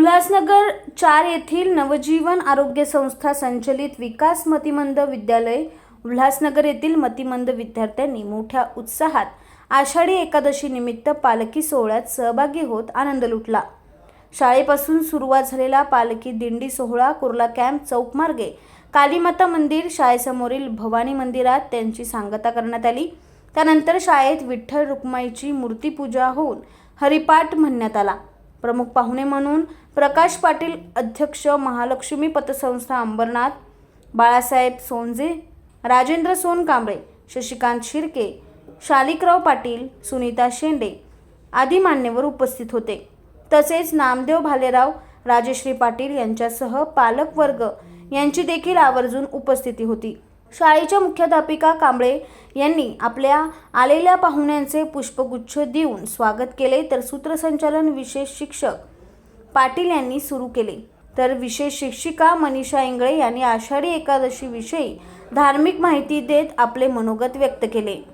उल्हासनगर चार येथील नवजीवन आरोग्य संस्था संचलित विकास मतिमंद विद्यालय उल्हासनगर येथील मतिमंद विद्यार्थ्यांनी मोठ्या उत्साहात आषाढी एकादशी निमित्त पालखी सोहळ्यात सहभागी होत आनंद लुटला. शाळेपासून सुरुवात झालेला पालखी दिंडी सोहळा कुर्ला कॅम्प चौकमार्गे कालीमाता मंदिर शाळेसमोरील भवानी मंदिरात त्यांची सांगता करण्यात आली. त्यानंतर शाळेत विठ्ठल रुक्माईची मूर्तीपूजा होऊन हरिपाठ म्हणण्यात आला. प्रमुख पाहुणे म्हणून प्रकाश पाटील अध्यक्ष महालक्ष्मी पतसंस्था अंबरनाथ बाळासाहेब सोनजे राजेंद्र सोनकांबळे शशिकांत शिर्के शालिकराव पाटील सुनीता शेंडे आदी मान्यवर उपस्थित होते. तसेच नामदेव भालेराव राजश्री पाटील यांच्यासह पालकवर्ग यांची देखील आवर्जून उपस्थिती होती. शाळेच्या मुख्याध्यापिका कांबळे यांनी आपल्या आलेल्या पाहुण्यांचे पुष्पगुच्छ देऊन स्वागत केले तर सूत्रसंचालन विशेष शिक्षक पाटील यांनी सुरू केले. तर विशेष शिक्षिका मनीषा इंगळे यांनी आषाढी एकादशीविषयी धार्मिक माहिती देत आपले मनोगत व्यक्त केले.